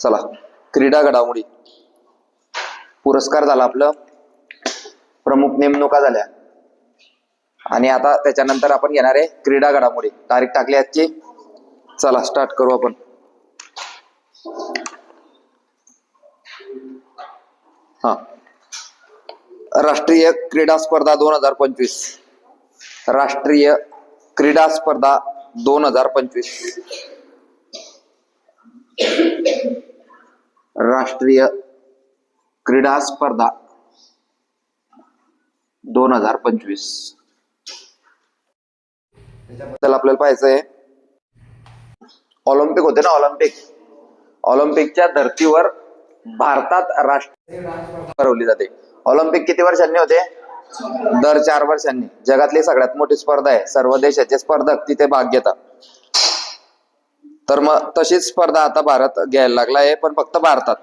चला क्रीडा घडामोडी. पुरस्कार झाला आपलं. प्रमुख नेमणुका झाल्या. आणि आता त्याच्यानंतर आपण घेणार आहे क्रीडा घडामोडी. तारीख टाकली आजची. चला स्टार्ट करू आपण. हा. राष्ट्रीय क्रीडा स्पर्धा दोन हजार पंचवीस. राष्ट्रीय क्रीडा स्पर्धा दोन हजार पंचवीस. राष्ट्रीय क्रीडा स्पर्धा दोन हजार पंचवीस. त्याच्याबद्दल आपल्याला पाहायचं आहे ऑलिम्पिक होते ना ऑलिम्पिक? ऑलिम्पिकच्या धर्तीवर भारतात राष्ट्रीय भरवली जाते. ऑलिम्पिक किती वर्षांनी होते? दर चार वर्षांनी. जगातली सगळ्यात मोठी स्पर्धा आहे. सर्व देशाचे स्पर्धक तिथे भाग घेतात. तर मग तशीच स्पर्धा आता भारत घ्यायला लागला आहे पण फक्त भारतात.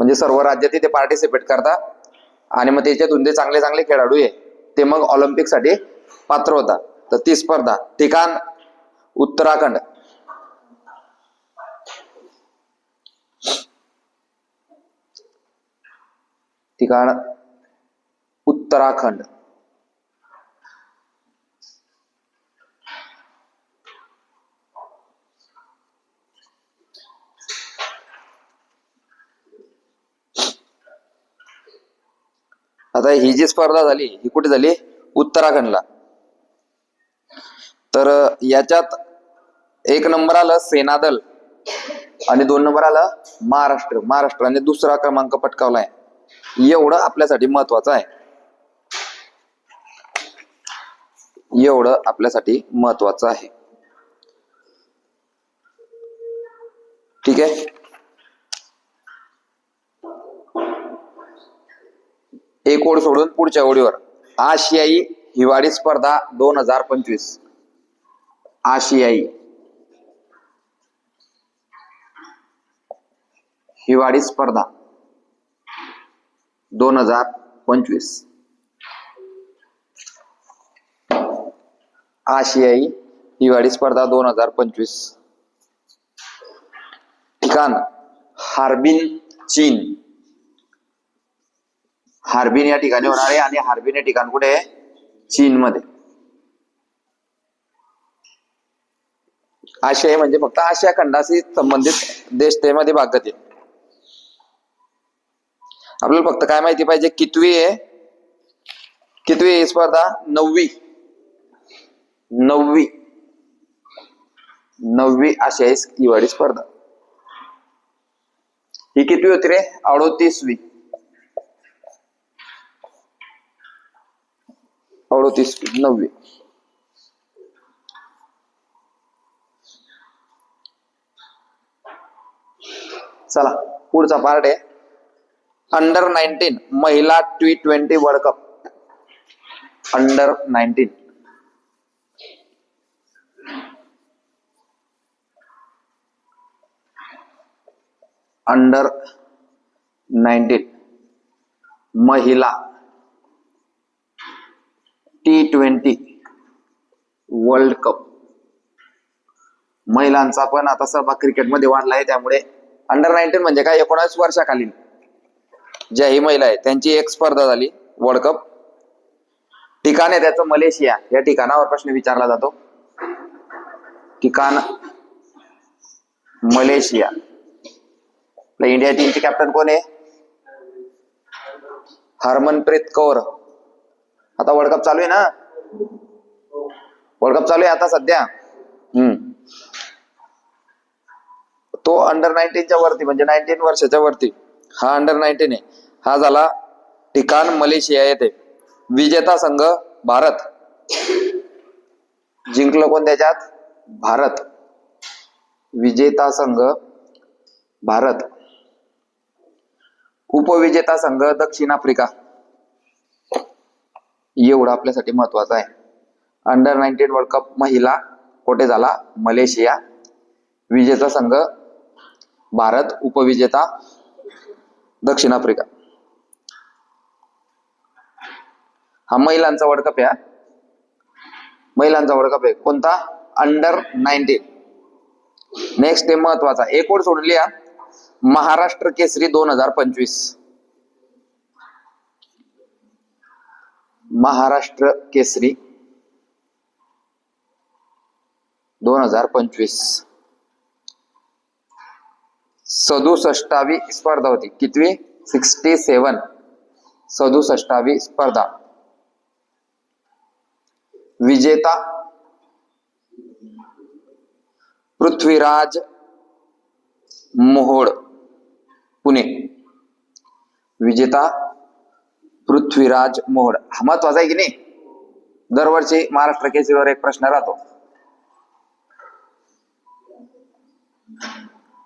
म्हणजे सर्व राज्यात तिथे पार्टिसिपेट करतात. आणि मग त्याच्यातून जे चांगले चांगले खेळाडू आहे. ते मग ऑलिम्पिकसाठी पात्र होतात. तर ती स्पर्धा ठिकाण उत्तराखंड. ठिकाण उत्तराखंड. आता ही जी स्पर्धा झाली ही कुठे झाली? उत्तराखंडला. तर याच्यात एक नंबर आलं सेनादल आणि दोन नंबर आलं महाराष्ट्र. महाराष्ट्राने दुसरा क्रमांक पटकावलाय. एवढं आपल्यासाठी महत्वाचं आहे. एवढं आपल्यासाठी महत्वाचं आहे. ठीक आहे? एक ओढ सोडून पुढच्या ओळीवर आशियाई हिवाळी स्पर्धा दोन हजार पंचवीस. आशियाई हिवाळी स्पर्धा दोन हजार पंचवीस. आशियाई हिवाळी स्पर्धा दोन हजार पंचवीस. ठिकाण हार्बिन चीन. हार्बिन या ठिकाणी होणार आहे आणि हार्बिन हे ठिकाण कुठे चीनमध्ये. आशियाई आशिया म्हणजे फक्त आशिया खंडाशी संबंधित देश त्यामध्ये भाग घेतील आपल्याला फक्त काय माहिती पाहिजे? कितवी आहे? कितवी आहे स्पर्धा? नववी. नववी. नववी आशियाई किवाडी स्पर्धा. ही कितवी होती रे? अडोतीसवी. अडतीस नववी. चला पुढचा पार्ट आहे. अंडर नाईन्टीन महिला T twenty world cup under nineteen under nineteen महिला टी ट्वेंटी वर्ल्ड कप महिलांचा पण आता सहभाग क्रिकेटमध्ये वाढला आहे त्यामुळे अंडर नाईन्टीन म्हणजे काय एकोणावीस वर्षाखालील ज्याही महिला आहे त्यांची एक स्पर्धा झाली वर्ल्ड कप ठिकाण आहे त्याचं मलेशिया. या ठिकाणावर प्रश्न विचारला जातो. ठिकाण मलेशिया. इंडिया टीमचे कॅप्टन कोण आहे? हरमनप्रीत कौर. आता वर्ल्ड कप चालू आहे ना? वर्ल्ड कप चालू आहे आता सध्या. हम्म. तो अंडर नाईन्टीनच्या वरती म्हणजे नाईन्टीन वर्षाच्या वरती. हा अंडर नाईन्टीन आहे. हा झाला ठिकाण मलेशिया येथे. विजेता संघ भारत. जिंकलं कोण त्याच्यात? भारत. विजेता संघ भारत. उपविजेता संघ दक्षिण आफ्रिका. एवढं आपल्यासाठी महत्वाचं आहे. अंडर नाईन्टीन वर्ल्ड कप महिला कोठे झाला? मलेशिया. विजेता संघ भारत. उपविजेता दक्षिण आफ्रिका. हा महिलांचा वर्ल्ड कप आहे महिलांचा वर्ल्ड कप आहे. कोणता? अंडर नाईन्टीन नेक्स्ट आहे महत्त्वाचा. एक वर सोडून लिहा. महाराष्ट्र केसरी दोन हजार पंचवीस. महाराष्ट्र केसरी दोन हज़ार पंचवीस. सदुसष्टावी स्पर्धा होती. कितवी? सिक्स्टी सेवन सदुसष्टावी स्पर्धा. विजेता? पृथ्वीराज मोहोळ, पुणे. विजेता? पृथ्वीराज मोहोळ. हा महत्त्वाचा आहे की नाही? दरवर्षी महाराष्ट्र केसरीवर एक प्रश्न राहतो.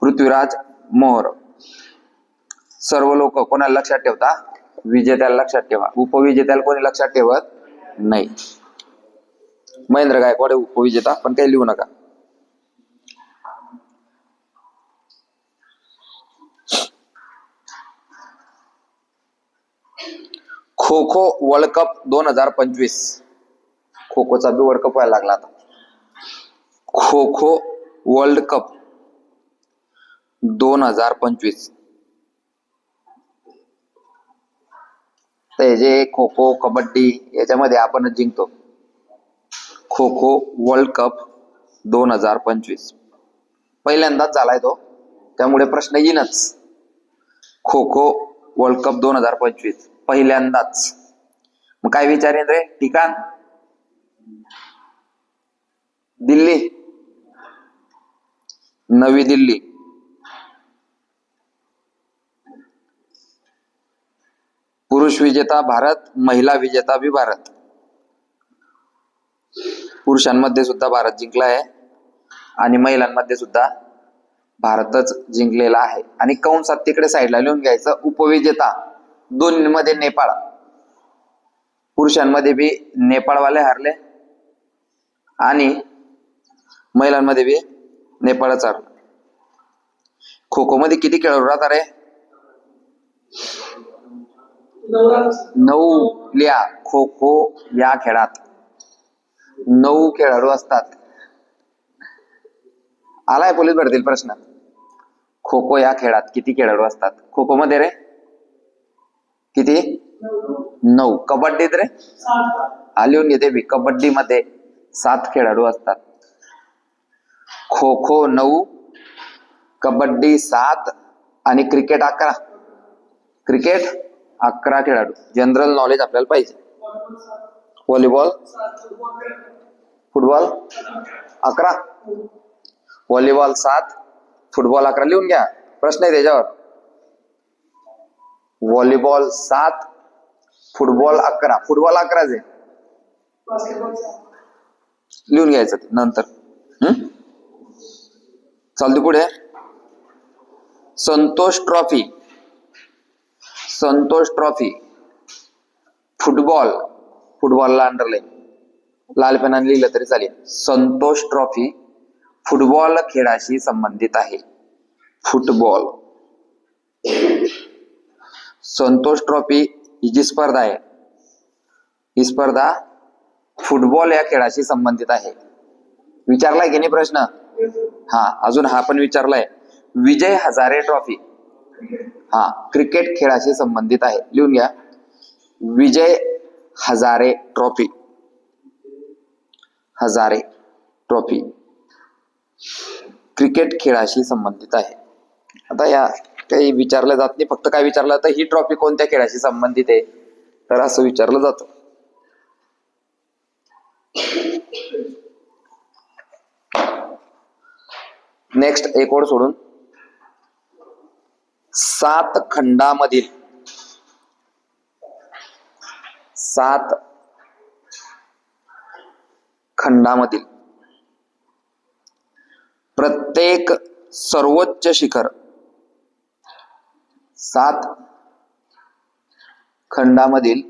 पृथ्वीराज मोहर सर्व लोक कोणाला लक्षात ठेवता? विजेत्याला लक्षात ठेवा. उपविजेत्याला कोणी लक्षात ठेवत नाही. महेंद्र गायकवाड उपविजेता पण काही लिहू नका. खो खो वर्ल्ड कप दोन हजार पंचवीस. खो खोचा बी वर्ल्ड कप व्हायला लागला आता. खो खो वर्ल्ड कप दोन हजार पंचवीस. तर हे जे खो खो कबड्डी याच्यामध्ये आपणच जिंकतो. खो खो वर्ल्ड कप दोन हजार पंचवीस. पहिल्यांदाच झालाय तो. त्यामुळे प्रश्न येईनच. खो खो वर्ल्ड कप दोन हजार पंचवीस. पहिल्यांदाच. मग काय विचारेन रे? ठिकाण? दिल्ली. नवी दिल्ली. पुरुष विजेता भारत महिला विजेता भी भारत. पुरुषांमध्ये सुद्धा भारत जिंकला आहे आणि महिलांमध्ये सुद्धा भारतच जिंकलेला आहे. आणि कंसात तिकडे साईडला लिहून घ्यायचं उपविजेता. दोन्हीमध्ये नेपाळ. पुरुषांमध्ये बी नेपाळवाले हरले. आणि महिलांमध्ये बी नेपाळच हरले. खो खो मध्ये किती खेळाडू राहतात रे? नऊ लिया खो खो या खेळात. नऊ खेळाडू असतात. आलाय पोलीस भरतील प्रश्न. खो खो या खेळात किती खेळाडू असतात? खो खो मध्ये रे? किती? नऊ. कबड्डीत रे लिहून घेते मी कबड्डीमध्ये सात खेळाडू असतात. खो खो नऊ कबड्डी सात आणि क्रिकेट अकरा. क्रिकेट अकरा खेळाडू. जनरल नॉलेज आपल्याला पाहिजे. व्हॉलीबॉल फुटबॉल अकरा. व्हॉलीबॉल सात फुटबॉल अकरा. लिहून घ्या. प्रश्न आहे त्याच्यावर. व्हॉलीबॉल सात फुटबॉल अकरा. फुटबॉल अकराच आहे लिहून घ्यायचं ते नंतर. हम्म चालते पुढे. Santosh trophy. Santosh trophy. Football. फुटबॉलला underline लाल पेनाने लिहिलं तरी चालेल. संतोष ट्रॉफी फुटबॉल खेळाशी संबंधित आहे. फुटबॉल. संतोष ट्रॉफी ही जी स्पर्धा आहे. ही स्पर्धा फुटबॉल या खेळाशी संबंधित आहे. विचारलाय की नाही प्रश्न? हा, अजून हा पण विचारलाय. विजय हजारे ट्रॉफी. हा, क्रिकेट खेळाशी संबंधित आहे. लिहून घ्या. Vijay Hazare trophy. Hazare trophy. Cricket खेळाशी संबंधित आहे. आता या काही विचारलं जात नाही. फक्त काय विचारलं तर ही ट्रॉफी कोणत्या खेळाशी संबंधित आहे? तर असं विचारलं जातं. नेक्स्ट एक ओळ सोडून. सात खंडामधील सात खंडामधील प्रत्येक सर्वोच्च शिखर सात खंडामधील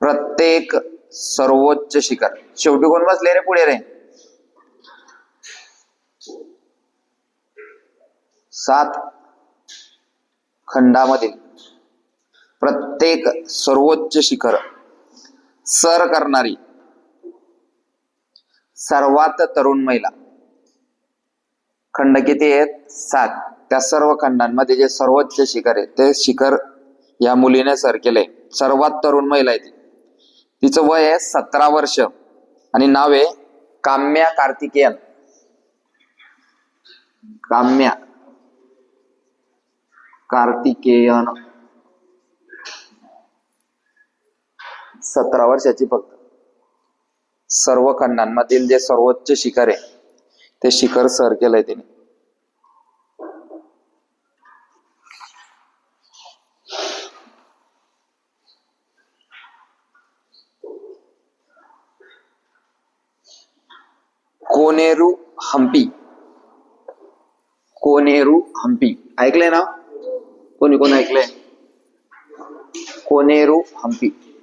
प्रत्येक सर्वोच्च शिखर. शेवटी कोण बसले रे पुढे रे? सात खंडामधील प्रत्येक सर्वोच्च शिखर सर करणारी सर्वात तरुण महिला. खंड किती आहेत? सात. त्या सर्व खंडांमध्ये जे सर्वोच्च शिखर आहे ते शिखर या मुलीने सर केले. सर्वात तरुण महिला आहे ती. तिचं वय आहे सतरा वर्ष. आणि नाव आहे काम्या कार्तिकेयन. काम्या कार्तिकेयन. सतरा वर्षाची फक्त. सर्व खंडांमधील जे सर्वोच्च शिखर आहे ते शिखर सर केलंय तिने कोनेरू हम्पी. कोनेरू हम्पी. ऐकलंय ना? कोणी कोण ऐकलंय? कोनेरू हम्पी.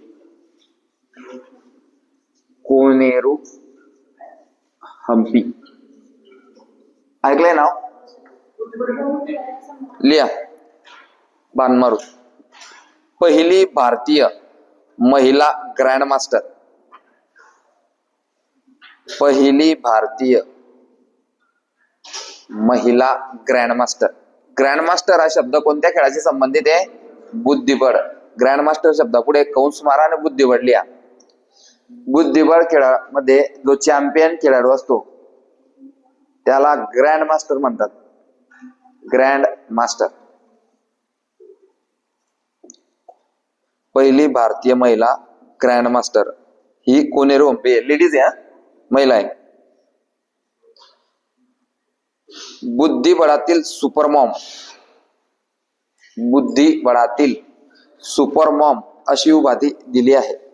कोनेरू हम्पी ऐकलंय नाव लिया बानमारू पहिली भारतीय महिला ग्रँड मास्टर पहिली भारतीय महिला ग्रँड मास्टर ग्रँड मास्टर हा शब्द कोणत्या खेळाशी संबंधित आहे बुद्धिबळ ग्रँड मास्टर शब्दापुढे कंस मारा आणि बुद्धिबळ लिहा बुद्धिबळ खेळामध्ये जो चॅम्पियन खेळाडू असतो त्याला ग्रँड मास्टर म्हणतात. ग्रँड मास्टर पहिली भारतीय महिला ग्रँड मास्टर ही कोनेरू हंपी लेडीज आहे महिला आहे. बुद्धिबळातील सुपरमॉम बुद्धिबळातील सुपरमॉम अशी उपाधी दिली आहे.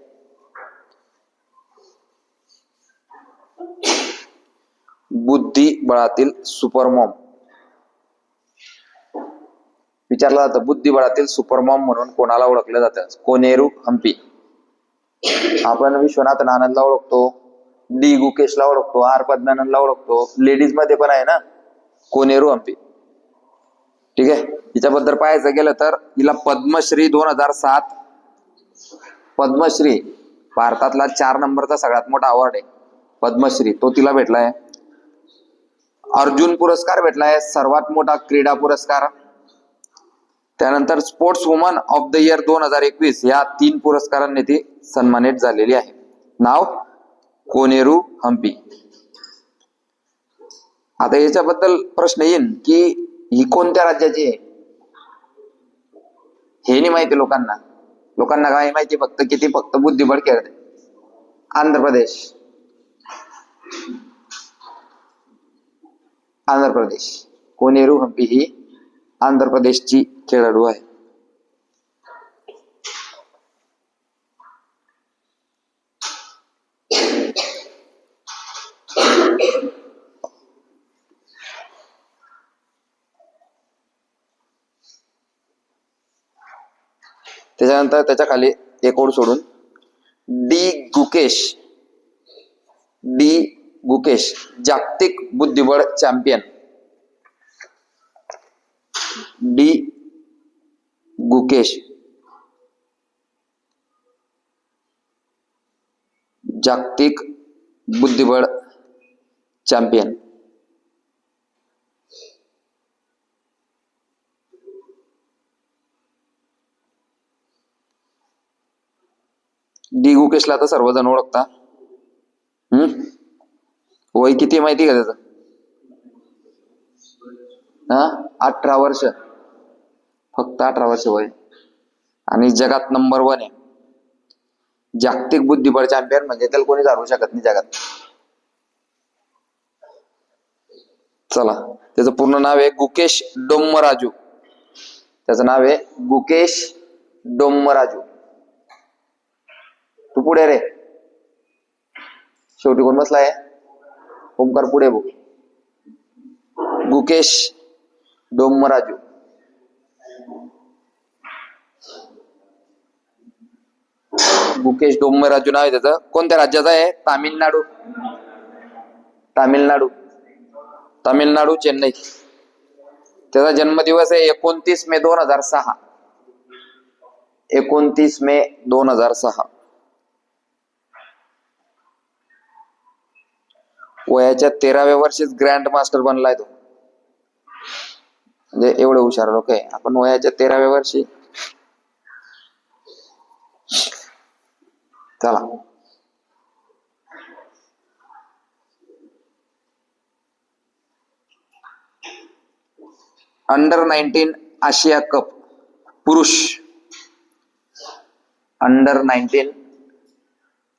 बुद्धिबळातील सुपरमॉम. विचारलं जातं बुद्धिबळातील सुपरमॉम म्हणून कोणाला ओळखलं जातं? कोनेरू हम्पी. आपण विश्वनाथ आनंदला ओळखतो डी गुकेशला ओळखतो आर पद्मानंदला ओळखतो. लेडीजमध्ये पण आहे ना? कोनेरू हम्पी. ठीक आहे? हिच्याबद्दल पाहायचं गेलं तर हिला पद्मश्री दोन हजार सात पद्मश्री भारतातला चार नंबरचा सगळ्यात मोठा अवॉर्ड आहे. पद्मश्री तो तिला भेटलाय. अर्जुन पुरस्कार भेटलाय सर्वात मोठा क्रीडा पुरस्कार. त्यानंतर sports woman of the year दोन हजार एकवीस या तीन पुरस्कारांनी ती सन्मानित झालेली आहे. नाव? कोनेरू हम्पी आता याच्याबद्दल प्रश्न येईन की ही कोणत्या राज्याची आहे? हे नाही माहिती लोकांना. लोकांना काय माहिती फक्त किती फक्त बुद्धिबळ खेळते. आंध्र प्रदेश. आंध्र प्रदेश. कोनेरू हम्पी ही आंध्र प्रदेशची खेळाडू आहे. त्याच्यानंतर त्याच्याखाली एक ओळ सोडून डी गुकेश. डी गुकेश जागतिक बुद्धिबळ चॅम्पियन. डी. गुकेश. जागतिक बुद्धिबळ चॅम्पियन. डी. गुकेशला आता सर्वजण ओळखता. वय किती माहिती का त्याचं? हा? अठरा वर्ष. फक्त अठरा वर्ष वय. आणि जगात नंबर वन आहे. जागतिक बुद्धिबळ चॅम्पियन म्हणजे त्याला कोणी हरवू शकत नाही जगात. चला. त्याचं पूर्ण नाव आहे गुकेश डोम्मराजू त्याचं नाव आहे गुकेश डोम्मराजू तू पुढे रे. शेवटी कोण बसलाय? ओमकार पुढे बघ गुकेश डोम्मराजू गुकेश डोम्मराजू नाव आहे त्याचं. कोणत्या राज्याचं आहे? तामिळनाडू. तामिळनाडू. तामिळनाडू, चेन्नई. त्याचा जन्मदिवस आहे एकोणतीस मे दोन हज़ार सहा. एकोणतीस मे दोन हज़ार सहा. वयाच्या तेराव्या वर्षीच ग्रँड मास्टर बनलाय तो. म्हणजे एवढे हुशार लोक आहे. आपण वयाच्या तेराव्या वर्षी. चला. अंडर नाईन्टीन आशिया कप पुरुष. अंडर नाईन्टीन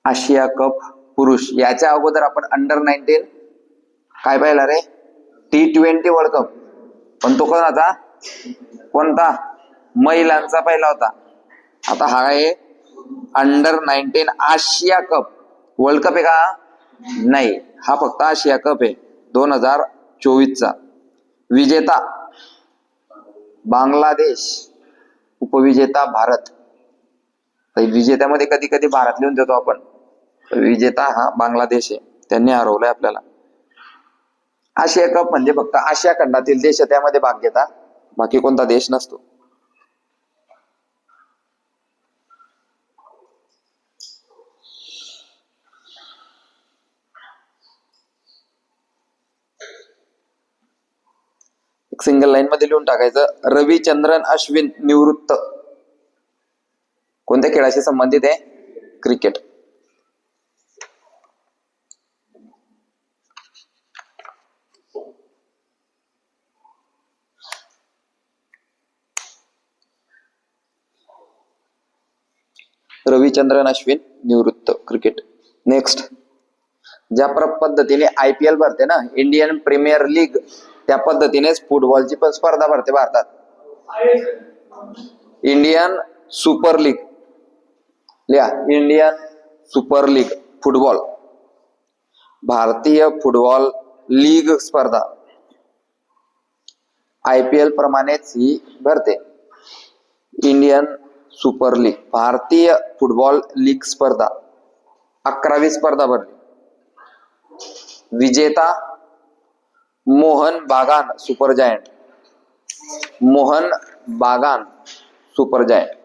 आशिया कप पुरुष याच्या अगोदर आपण अंडर नाईन्टीन काय पाहिला रे? टी ट्वेंटी वर्ल्ड कप पण तो कोणाचा कोणता? महिलांचा पहिला होता. आता हा आहे अंडर नाईन्टीन आशिया कप वर्ल्ड कप आहे का? नाही. हा फक्त आशिया कप आहे. दोन हजार चोवीसचा. विजेता बांगलादेश उपविजेता भारत. विजेत्यामध्ये कधी कधी भारत लिहून देतो आपण. विजेता हा बांगलादेश आहे. त्यांनी हरवलंय आपल्याला. आशिया कप म्हणजे फक्त आशिया खंडातील देश त्यामध्ये भाग घेतात बाकी कोणता देश नसतो. सिंगल लाईन मध्ये लिहून टाकायचं. रविचंद्रन अश्विन निवृत्त. कोणत्या खेळाशी संबंधित आहे? क्रिकेट. रविचंद्रन अश्विन निवृत्त क्रिकेट नेक्स्ट ज्या प्र- पद्धतीने आय पी एल भरते ना इंडियन प्रीमियर लीग त्या पद्धतीनेच फुटबॉलची पण स्पर्धा भरते भारतात. इंडियन सुपर लीग लिहा. इंडियन सुपर लीग फुटबॉल भारतीय फुटबॉल लीग स्पर्धा. आय पी एल प्रमाणेच ही भरते. इंडियन सुपर लीग भारतीय फुटबॉल लीग स्पर्धा. अकरावी स्पर्धा भरली. विजेता मोहन बागान सुपर जायंट मोहन बागान सुपर जायंट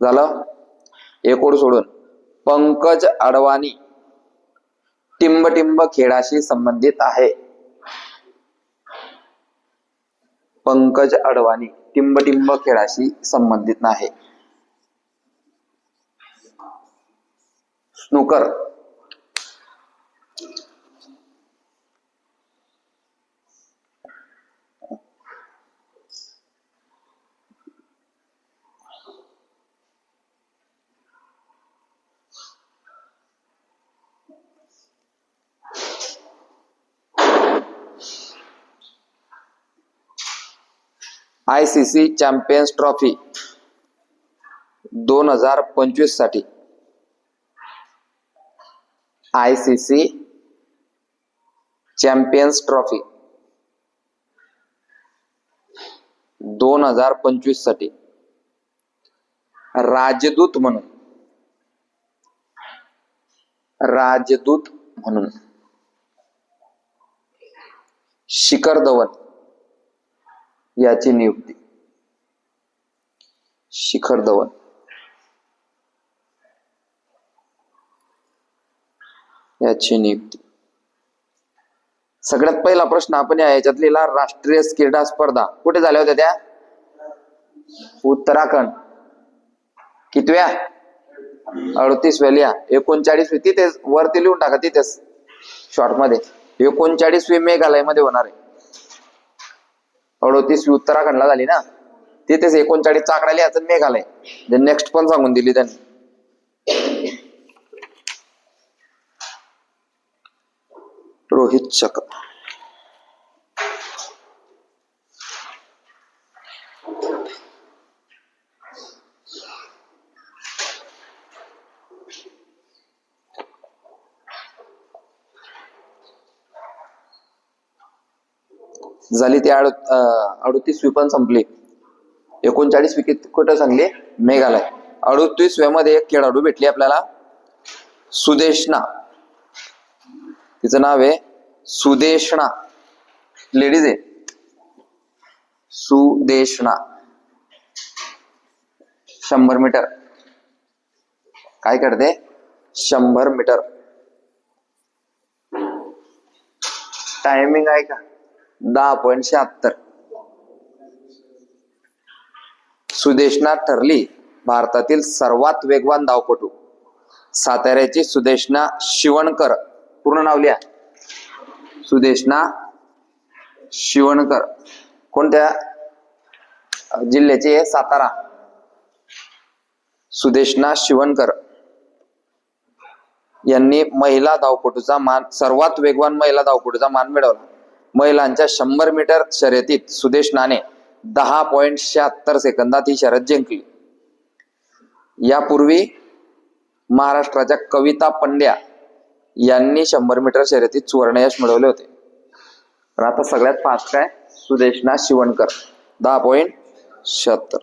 झालं? एक सोडून. पंकज अडवाणी टिंबटिंब खेळाशी संबंधित आहे. पंकज अडवाणी टिंबटिंब खेळाशी संबंधित नाही. Snooker I C C champions trophy दोन हजार पंचवीससाठी. I C C champions trophy दोन हजार पंचवीससाठी. राजदूत म्हणून. राजदूत म्हणून. शिखर धवन. याची नियुक्ती. शिखर धवन. याची नियुक्ती. सगळ्यात पहिला प्रश्न आपण या याच्यात लिहिला राष्ट्रीय क्रीडा स्पर्धा कुठे झाल्या होत्या त्या? उत्तराखंड. कितव्या? अडतीसव्या लिहा. एकोणचाळीसवी तिथेच वरती लिहून टाका तिथेच. शॉर्टमध्ये. एकोणचाळीसवी मेघालयमध्ये होणार आहे. अडोतीसवी उत्तराखंडला झाली ना? तिथेच एकोणचाळीस चाकडाली लिहायचं मेघालय. नेक्स्ट पण सांगून दिली त्यांनी. रोहित शक झाली ती अड अडतीसवी पण संपली. एकोणचाळीस विकेट कुठं सांगली? मेघालय. अडतीसव्या मध्ये एक खेळाडू भेटली आपल्याला. सुदेशना. तिचं नाव आहे सुदेशना. लेडीज आहे. सुदेशना. शंभर मीटर. काय करते? शंभर मीटर. टायमिंग आहे का? दहा पॉईंट शहात्तर. सुदेशना ठरली भारतातील सर्वात वेगवान धावपटू. साताऱ्याची सुदेशना शिवणकर पूर्ण नाव लिहा. सुदेशना शिवणकर. कोणत्या जिल्ह्याचे आहे? सातारा. सुदेशना शिवणकर यांनी महिला धावपटूचा मान सर्वात वेगवान महिला धावपटूचा मान मिळवला. महिलांच्या शंभर मीटर शर्यतीत सुदेशनाने दहा पॉइंट शहात्तर सेकंदात ही शर्यत जिंकली. यापूर्वी महाराष्ट्राच्या कविता पंड्या यांनी शंभर मीटर शर्यतीत सुवर्ण यश मिळवले होते. पण आता सगळ्यात फास्ट काय? सुदेशना शिवणकर. दहा पॉइंट शहात्तर.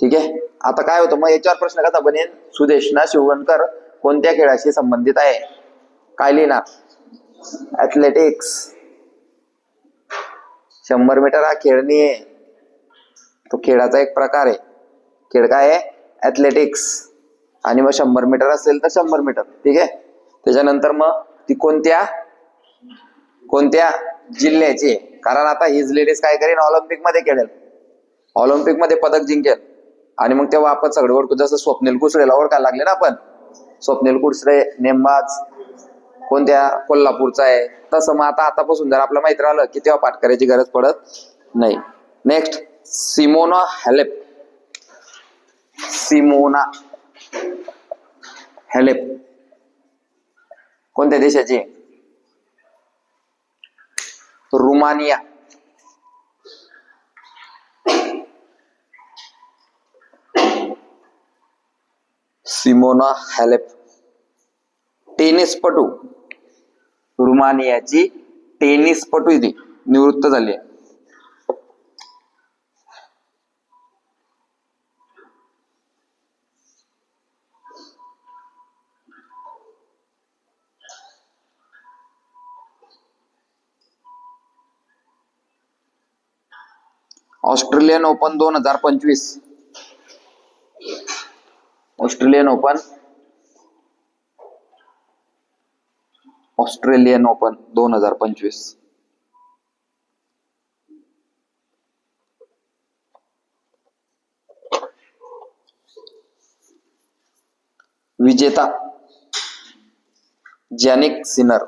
ठीक आहे? आता काय होतं? मग याच्यावर प्रश्न कसा बनेल? सुदेशना शिवणकर कोणत्या खेळाशी संबंधित आहे? काय लिहिणार ऍथलेटिक्स शंभर मीटर हा खेळणी आहे तो खेळाचा एक प्रकार आहे. खेळ काय आहे? ऍथलेटिक्स आणि मग शंभर मीटर असेल तर शंभर मीटर ठीक आहे? त्याच्यानंतर मग ती कोणत्या? कोणत्या? जिल्ह्याची. आहे कारण आता हीच लेडीज काय करेन? ऑलिम्पिकमध्ये खेळेल. ऑलिम्पिकमध्ये पदक जिंकेल. आणि मग तेव्हा आपण सगळे ओळखू जसं स्वप्नील कुसरेला ओळखायला लागले ना आपण? स्वप्नील कुसरे नेमबाज कोणत्या कोल्हापूरचा आहे? तसं मग आता आतापासून जर आपलं माहीत राहिलं की तेव्हा पाठ करायची गरज पडत नाही. Next Simona Halep. Simona Halep. कोणत्या देशाची? आहे? रुमानिया. Simona Halep. टेनिसपटू. रुमानियाची टेनिसपटू इथे निवृत्त झाली आहे. ऑस्ट्रेलियन ओपन दोन हजार पंचवीस. ऑस्ट्रेलियन ओपन ऑस्ट्रेलियन ओपन दोन हज़ार पंचवीस. विजेता जॅनिक सिनर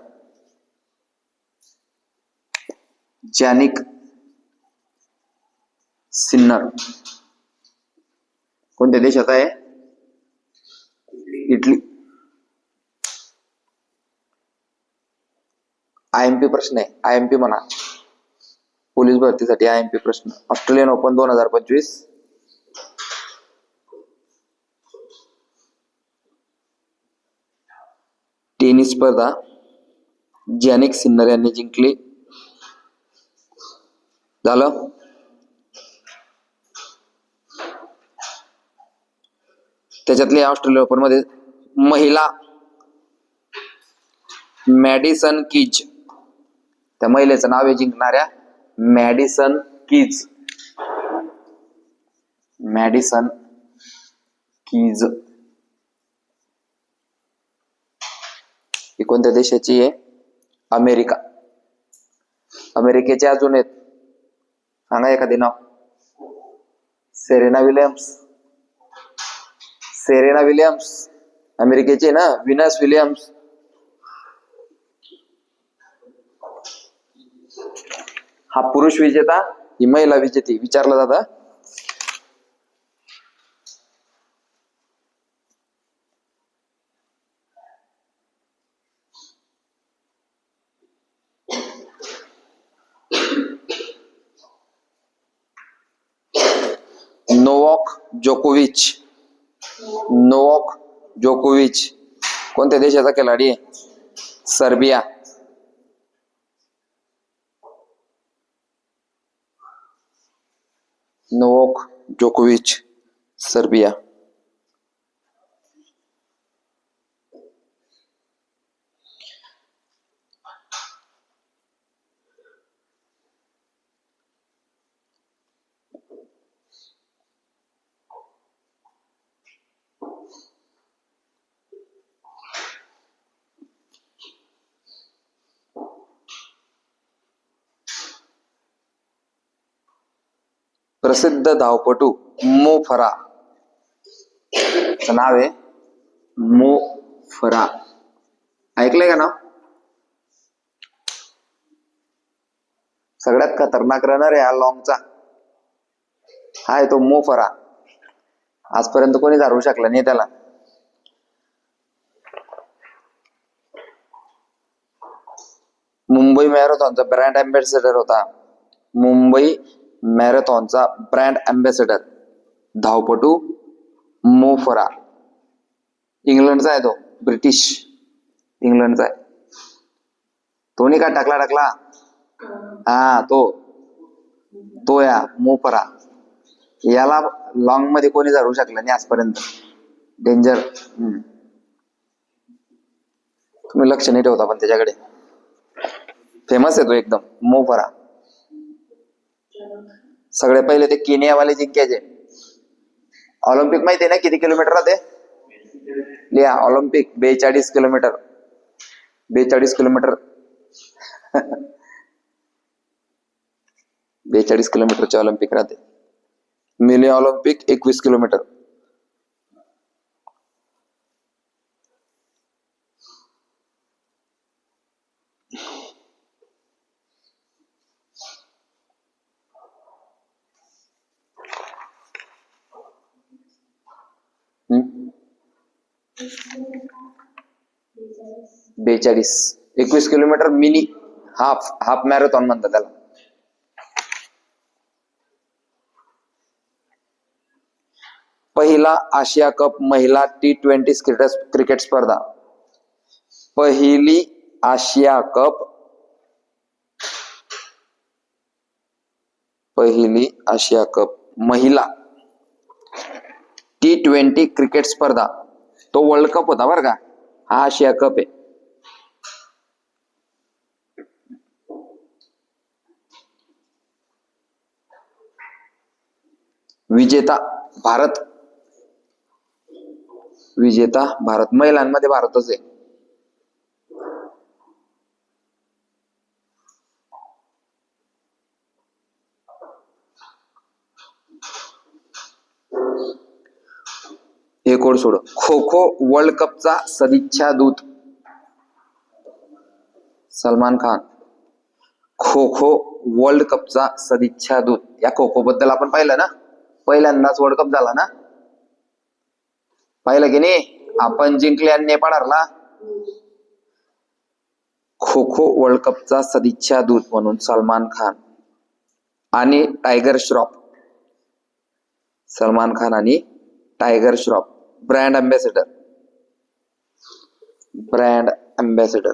जॅनिक सिन्नर. कोणत्या देशात आहे? इटली. आय एम पी प्रश्न आहे. आय एम पी म्हणा. पोलीस भरतीसाठी आय एम पी प्रश्न. ऑस्ट्रेलियन ओपन दोन हजार पंचवीस. टेनिस स्पर्धा. जॅनिक सिन्नर यांनी जिंकली. झालं? त्याच्यातले ऑस्ट्रेलिया ओपनमध्ये महिला मॅडिसन किज. त्या महिलेचं नाव आहे जिंकणाऱ्या मॅडिसन कीज. Madison Keys. ही कोणत्या देशाची आहे? अमेरिका. अमेरिकेचे अजून आहेत. सांगा एखादी नाव. Serena Williams. Serena Williams. अमेरिकेचे ना विनस विलियम्स. हा पुरुष विजेता ही महिला विजेती विचारला जातं. नोवॉक जोकोविच. नोवॉक जोकोविच. कोणत्या देशाचा खिलाडी आहे? सर्बिया. नोवॉक जोकोविच सर्बिया प्रसिद्ध धावपटू मो फरा. नाव आहे मो फरा. ऐकलंय का ना सगळ्यात खतरनाक रनर आहे हा लॉंगचा हा आहे तो मो फरा. आजपर्यंत कोणी हरवू शकलं नाही त्याला. मुंबई मॅरेथॉनचा ब्रँड अँबॅसेडर होता. मुंबई मॅरेथॉनचा ब्रँड अँबॅसेडर. धावपटू मोफरा. इंग्लंडचा आहे तो. ब्रिटिश. इंग्लंडचा आहे. तो नाही का टाकला टाकला? हा तो. तो या मोफरा. याला लॉंगमध्ये कोणी जाऊ शकलं नाही आजपर्यंत. डेंजर तुम्ही लक्ष नाही ठेवता पण त्याच्याकडे. फेमस आहे तो एकदम. मोफरा. सगळे पहिले ते केनियावाले जिंकायचे. ऑलिम्पिक माहिती आहे ना किती किलोमीटर राहते? लिहा ऑलिम्पिक बेचाळीस किलोमीटर बेचाळीस किलोमीटर बेचाळीस किलोमीटरचे ऑलिम्पिक राहते. मिनी ऑलिम्पिक एकवीस किलोमीटर बेचाळीस. एकवीस kilometre mini half half marathon म्हणतात त्याला. पहिला आशिया कप महिला टी ट्वेंटी क्रिकेट स्पर्धा. पहिली आशिया कप, पहिली आशिया कप महिला टी ट्वेंटी क्रिकेट स्पर्धा. तो वर्ल्ड कप होता बरं का? हा आशिया कप आहे. विजेता भारत. विजेता भारत. महिलांमध्ये भारतच आहे. हे कोड सोड? खो खो वर्ल्ड कपचा सदिच्छा दूत. सलमान खान. खो खो वर्ल्ड कपचा सदिच्छा दूत. या खो खो बद्दल आपण पाहिलं ना? पहिल्यांदाच वर्ल्ड कप झाला ना? पाहिलं की नाही? आपण जिंकले आणि नेपाळ हरला. खो खो वर्ल्ड कपचा सदिच्छा दूत म्हणून सलमान खान आणि टायगर श्रॉफ सलमान खान आणि Tiger Shroff brand ambassador brand ambassador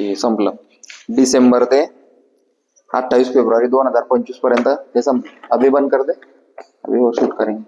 okay संपलं. डिसेंबर ते अठ्ठावीस फेब्रुवारी दोन हजार पंचवीसपर्यंत हे संपलं अभी बंद कर दे अभी वो शूट करेंगे